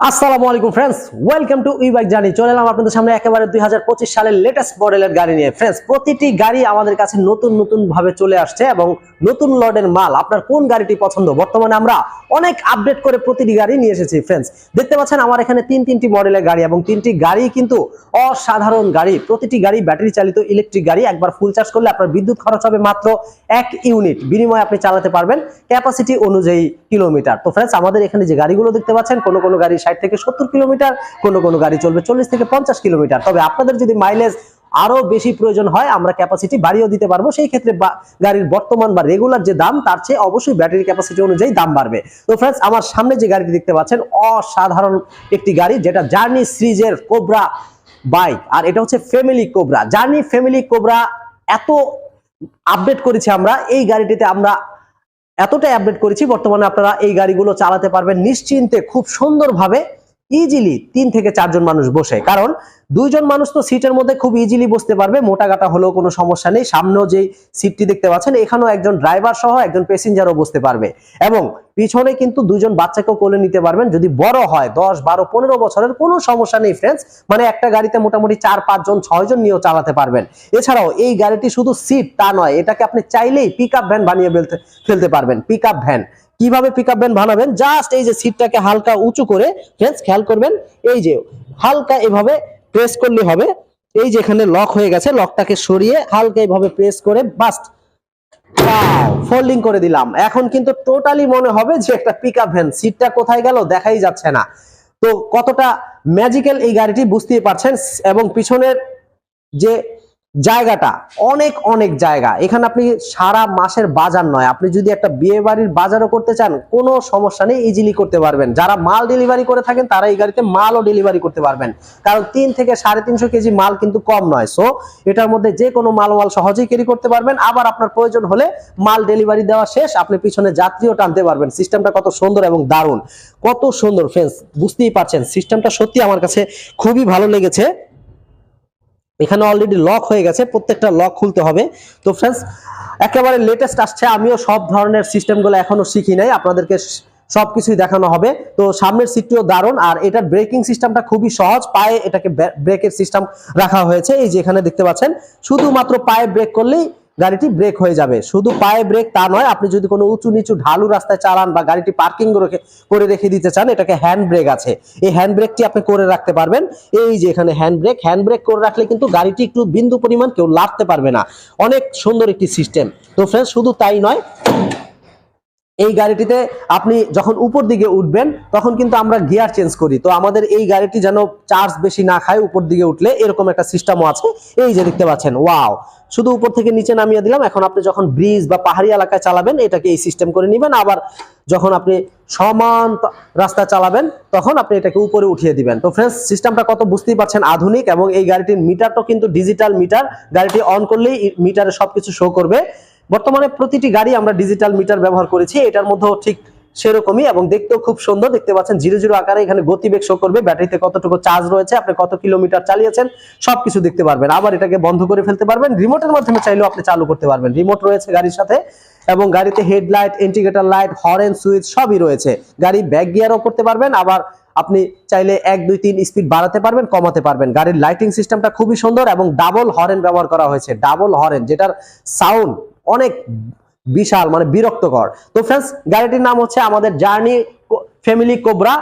আসসালামু আলাইকুম friends welcome to e bike journey চলে এলাম আপনাদের সামনে একেবারে দুই হাজার পঁচিশ সালের লেটেস্ট মডেলের গাড়ি নিয়ে। ফ্রেন্ডস প্রতিটি গাড়ি আমাদের কাছে নতুন নতুন ভাবে চলে আসছে এবং নতুন লটের মাল, আপনার কোন গাড়িটি পছন্দ? বর্তমানে আমরা অনেক আপডেট করে প্রতিটি গাড়ি নিয়ে এসেছি ফ্রেন্ডস দেখতে পাচ্ছেন আমার এখানে তিন তিনটি মডেলের গাড়ি এবং তিনটি গাড়ি কিন্তু অসাধারণ গাড়ি। প্রতিটি গাড়ি ব্যাটারি চালিত ইলেকট্রিক গাড়ি, একবার ফুল চার্জ করলে আপনার বিদ্যুৎ খরচ হবে মাত্র এক ইউনিট বিনিময়ে আপনি চালাতে পারবেন ক্যাপাসিটি অনুযায়ী কিলোমিটার তো ফ্রেন্ডস আমাদের এখানে যে গাড়িগুলো দেখতে পাচ্ছেন, কোনো কোনো গাড়ি ষাট থেকে সত্তর কিলোমিটার, কোনো কোনো গাড়ি চলবে চল্লিশ থেকে পঞ্চাশ কিলোমিটার। তবে আপনাদের যদি মাইলেজ আরও বেশি প্রয়োজন হয়, আমরা ক্যাপাসিটি বাড়িয়েও দিতে পারব। সেই ক্ষেত্রে গাড়ির বর্তমান বা রেগুলার যে দাম, তার চেয়ে অবশ্যই ব্যাটারি ক্যাপাসিটি অনুযায়ী দাম বাড়বে। তো ফ্রেন্ডস আমার সামনে যে গাড়িটি দেখতে পাচ্ছেন, অসাধারণ একটি গাড়ি, যেটা জার্নি সিরিজের কোবরা বাইক আর এটা হচ্ছে family cobra journey family cobra এত আপডেট করেছি আমরা, এই গাড়িটিতে আমরা এতটাই আপডেট করেছি বর্তমানে আপনারা এই গাড়িগুলো চালাতে পারবেন নিশ্চিন্তে খুব সুন্দরভাবে। ইজিলি তিন থেকে চারজন মানুষ বসে। কারণ দুইজন মানুষ তো সিটের মধ্যে খুব ইজিলি বসতে পারবে, মোটা গাটা হলেও কোনো সমস্যা নেই। সামনেও যেই সিটটি দেখতে পাচ্ছেন, এখানেও একজন ড্রাইভার সহ একজন প্যাসেঞ্জারও বসতে পারবে। এবং পিছনে কিন্তু দুজন বাচ্চাকেও কোলে নিতে পারবেন। যদি বড় হয়, দশ, বারো, পনেরো বছরের কোনো সমস্যা নেই ফ্রেন্ডস মানে একটা গাড়িতে মোটামুটি চার, পাঁচজন, ছয়জন নিয়েও চালাতে পারবেন। এছাড়াও এই গাড়িটি শুধু সিট তা নয়, এটাকে আপনি চাইলেই পিক ভ্যান বানিয়ে ফেলতে ফেলতে পারবেন। পিক ভ্যান কীভাবে পিক আপ ভ্যান বানাবেন? জাস্ট এই যে সিটটাকে হালকা উঁচু করে ফ্রেন্ডস খেয়াল করবেন, এই যে হালকা এভাবে প্রেস করলে হবে। এই যে এখানে লক হয়ে গেছে লকটাকে সরিয়ে হালকা এভাবে প্রেস করে বাস্ট ফোল্ডিং করে দিলাম। এখন কিন্তু টোটালি মনে হবে যে একটা পিক আপ ভ্যান সিটটা কোথায় গেল দেখাই যাচ্ছে না। তো কতটা ম্যাজিক্যাল এই গাড়িটি বুঝতেই পারছেন, এবং পিছনের যে জায়গাটা, অনেক অনেক জায়গা। এখানে আপনি সারা মাসের বাজার নয়। আপনি যদি একটা বিয়ে বাড়ির বাজারও করতে চান, কোনো সমস্যা নেই ইজিলি করতে পারবেন। যারা মাল ডেলিভারি করে থাকেন, তারা এই গাড়িতে মালও ডেলিভারি করতে পারবেন। কারণ তিন থেকে সাড়ে তিনশো কেজি মাল কিন্তু কম নয়। সো এটার মধ্যে যে কোনো মালমাল সহজেই ক্যারি করতে পারবেন। আবার আপনার প্রয়োজন হলে মাল ডেলিভারি দেওয়া শেষ। আপনি পিছনে যাত্রীও টানতে পারবেন। সিস্টেমটা কত সুন্দর এবং দারুণ। কত সুন্দর ফ্রেন্ডস বুঝতেই পারছেন। সিস্টেমটা সত্যি আমার কাছে খুবই ভালো লেগেছে। এখানে অলরেডি লক হয়ে গেছে, প্রত্যেকটা লক খুলতে হবে। তো ফ্রেন্ডস একেবারে লেটেস্ট আসছে, আমিও সব ধরনের সিস্টেমগুলো এখনও শিখি নাই, আপনাদেরকে সব কিছুই দেখানো হবে। তো সামনের সিটটিও দারুণ, আর এটার ব্রেকিং সিস্টেমটা খুবই সহজ, পায়ে এটাকে ব্রেকের সিস্টেম রাখা হয়েছে, এই যে এখানে দেখতে পাচ্ছেন। শুধুমাত্র পায়ে ব্রেক করলেই গাড়িটি ব্রেক হয়ে যাবে। শুধু পায়ে ব্রেক তা নয়, আপনি যদি কোনো উঁচু নিচু ঢালু রাস্তায় চালান বা গাড়িটি পার্কিং করে রেখে দিতে চান, এটাকে হ্যান্ড ব্রেক আছে। এই হ্যান্ড ব্রেকটি আপনি করে রাখতে পারবেন। এই যে এখানে হ্যান্ড ব্রেক হ্যান্ড ব্রেক করে রাখলে কিন্তু গাড়িটি একটু বিন্দু পরিমাণ কেউ লাগতে পারবে না। অনেক সুন্দর একটি সিস্টেম তো ফ্রেন্ডস শুধু তাই নয় এই গাড়িটিতে আপনি যখন উপর দিকে উঠবেন, তখন কিন্তু আমরা গিয়ার চেঞ্জ করি। তো আমাদের এই গাড়িটি যেন চার্জ বেশি না খায় উপর দিকে উঠলে এরকম একটা সিস্টেমও আছে। এই যে দেখতে পাচ্ছেন ওয়াও শুধু উপর থেকে নিচে নামিয়ে দিলাম। এখন আপনি যখন ব্রিজ বা পাহাড়ি এলাকায় চালাবেন, এটাকে এই সিস্টেম করে নেবেন। আবার যখন আপনি সমান রাস্তা চালাবেন, তখন আপনি এটাকে উপরে উঠিয়ে দিবেন। তো ফ্রেন্ডস সিস্টেমটা কত বুঝতেই পারছেন আধুনিক এবং এই গাড়িটির মিটারটাও কিন্তু ডিজিটাল মিটার গাড়িটি অন করলেই মিটারে সবকিছু শো করবে। বর্তমানে প্রতিটি গাড়ি আমরা ডিজিটাল মিটার ব্যবহার করেছি, এটার মধ্যেও ঠিক সেরকমই এবং দেখতেও খুব সুন্দর। দেখতে পাচ্ছেন জিরো জিরো আকারে এখানে গতিবেগ শো করবে, ব্যাটারিতে কতটুকু চার্জ রয়েছে, আপনি কত কিলোমিটার চালিয়েছেন, সবকিছু দেখতে পারবেন। আবার এটাকে বন্ধ করে ফেলতে পারবেন রিমোটের মাধ্যমে চাইলেও আপনি চালু করতে পারবেন। রিমোট রয়েছে গাড়ির সাথে এবং গাড়িতে headlight indicator light horn switch সবই রয়েছে। গাড়ি ব্যাক গিয়ারও করতে পারবেন, আবার আপনি চাইলে এক, দুই, তিন স্পিড বাড়াতে পারবেন, কমাতে পারবেন। গাড়ির লাইটিং সিস্টেমটা খুবই সুন্দর এবং ডাবল হরেন ব্যবহার করা হয়েছে ডাবল হরেন যেটার সাউন্ড অনেক বিশাল মানে বিরক্তকর। তো ফ্রেন্ডস গাড়িটির নাম হচ্ছে আমাদের জার্নি ফ্যামিলি কোবরা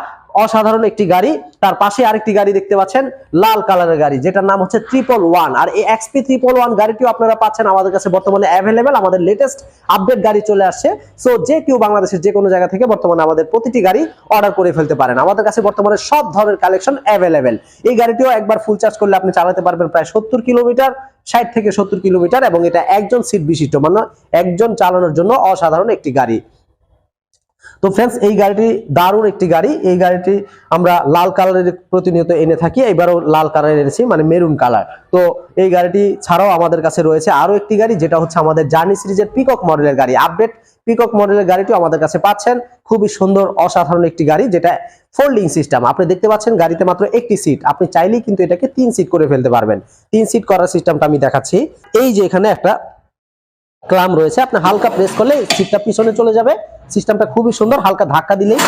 অসাধারণ একটি গাড়ি। তার পাশে আরেকটি গাড়ি দেখতে পাচ্ছেন, লাল কালারের গাড়ি, যেটার নাম হচ্ছে ট্রিপল ওয়ান আর এই এক্সপি ট্রিপল ওয়ান গাড়িটিও আপনারা পাচ্ছেন আমাদের কাছে বর্তমানে অ্যাভেলেবেল আমাদের লেটেস্ট আপডেট গাড়ি চলে আসছে। সো যে কেউ বাংলাদেশের যে কোনো জায়গা থেকে বর্তমানে আমাদের প্রতিটি গাড়ি অর্ডার করে ফেলতে পারেন। আমাদের কাছে বর্তমানে সব ধরনের কালেকশন অ্যাভেলেবেল এই গাড়িটিও একবার ফুল চার্জ করলে আপনি চালাতে পারবেন প্রায় সত্তর কিলোমিটার, ষাট থেকে সত্তর কিলোমিটার, এবং এটা একজন সিট বিশিষ্ট মানে একজন চালানোর জন্য অসাধারণ একটি গাড়ি। তো ফ্রেন্ডস এই গাড়িটি দারুণ একটি গাড়ি। এই গাড়িটি আমরা লাল কালারের প্রতিনিয়ত এনে থাকি এবারও লাল কালার এনেছি মানে মেরুন কালার। তো এই গাড়িটি ছাড়াও আমাদের কাছে রয়েছে আরও একটি গাড়ি, যেটা হচ্ছে আমাদের জার্নি সিরিজের পিকক মডেলের গাড়ি। আপডেট পিকক মডেলের গাড়িটিও আমাদের কাছে পাচ্ছেন। খুবই সুন্দর, অসাধারণ একটি গাড়ি, যেটা ফোল্ডিং সিস্টেম আপনি দেখতে পাচ্ছেন গাড়িতে মাত্র একটি সিট আপনি চাইলেই কিন্তু এটাকে তিন সিট করে ফেলতে পারবেন। তিন সিট করার সিস্টেমটা আমি দেখাচ্ছি। এই যে এখানে একটা ক্লাম রয়েছে, আপনি হালকা প্রেস করলে সিটটা পিছনে চলে যাবে। সিস্টেমটা খুবই সুন্দর, হালকা ধাক্কা দিলেই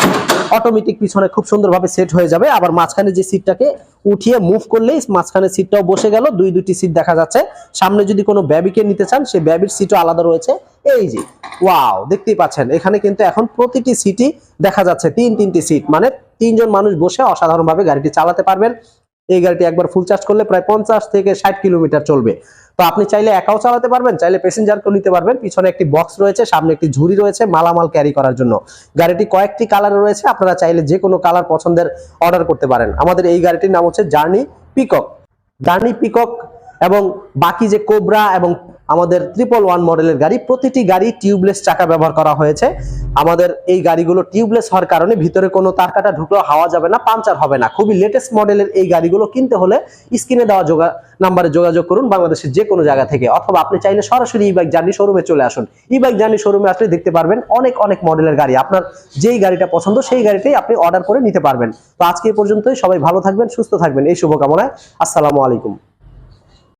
অটোমেটিক পিছনে খুব সুন্দরভাবে সেট হয়ে যাবে। আবার মাঝখানে যে সিটটাকে উঠিয়ে মুভ করলেই মাঝখানে সিটটাও বসে গেল, দুই দুটি সিট দেখা যাচ্ছে। সামনে যদি কোনো ব্যাবিকে নিতে চান সেই ব্যাবির সিটও আলাদা রয়েছে। এই যে ওয়াও দেখতেই পাচ্ছেন। এখানে কিন্তু এখন প্রতিটি সিটই দেখা যাচ্ছে, তিন, তিনটি সিট মানে তিনজন মানুষ বসে অসাধারণভাবে গাড়িটি চালাতে পারবেন। এই গাড়িটি একবার ফুল চার্জ করলে প্রায় পঞ্চাশ থেকে ষাট কিলোমিটার চলবে। তো আপনি চাইলে একাও চালাতে পারবেন, চাইলে প্যাসেঞ্জারকেও নিতে পারবেন। পিছনে একটি বক্স রয়েছে, সামনে একটি ঝুড়ি রয়েছে মালামাল ক্যারি করার জন্য। গাড়িটি কয়েকটি কালার রয়েছে, আপনারা চাইলে যে কোনো কালার পছন্দের অর্ডার করতে পারেন। আমাদের এই গাড়িটির নাম হচ্ছে জার্নি পিকক জার্নি পিকক এবং বাকি যে কোবরা এবং আমাদের ট্রিপল ওয়ান মডেলের গাড়ি, প্রতিটি গাড়ি টিউবলেস চাকা ব্যবহার করা হয়েছে। আমাদের এই গাড়িগুলো টিউবলেস হওয়ার কারণে ভিতরে কোনো তার কাটা ঢুকলেও হাওয়া যাবে না পাঞ্চার হবে না। খুবই লেটেস্ট মডেলের এই গাড়িগুলো কিনতে হলে স্ক্রিনে দেওয়া যোগা নাম্বারে যোগাযোগ করুন বাংলাদেশের যে কোনো জায়গা থেকে। অথবা আপনি চাইলে সরাসরি ই বাইক জার্নি শোরুমে চলে আসুন। ই বাইক জার্নি শোরুমে আসলে দেখতে পারবেন অনেক অনেক মডেলের গাড়ি। আপনার যেই গাড়িটা পছন্দ, সেই গাড়িটাই আপনি অর্ডার করে নিতে পারবেন। তো আজকে পর্যন্তই। সবাই ভালো থাকবেন, সুস্থ থাকবেন। এই শুভকামনায় আসসালামু আলাইকুম।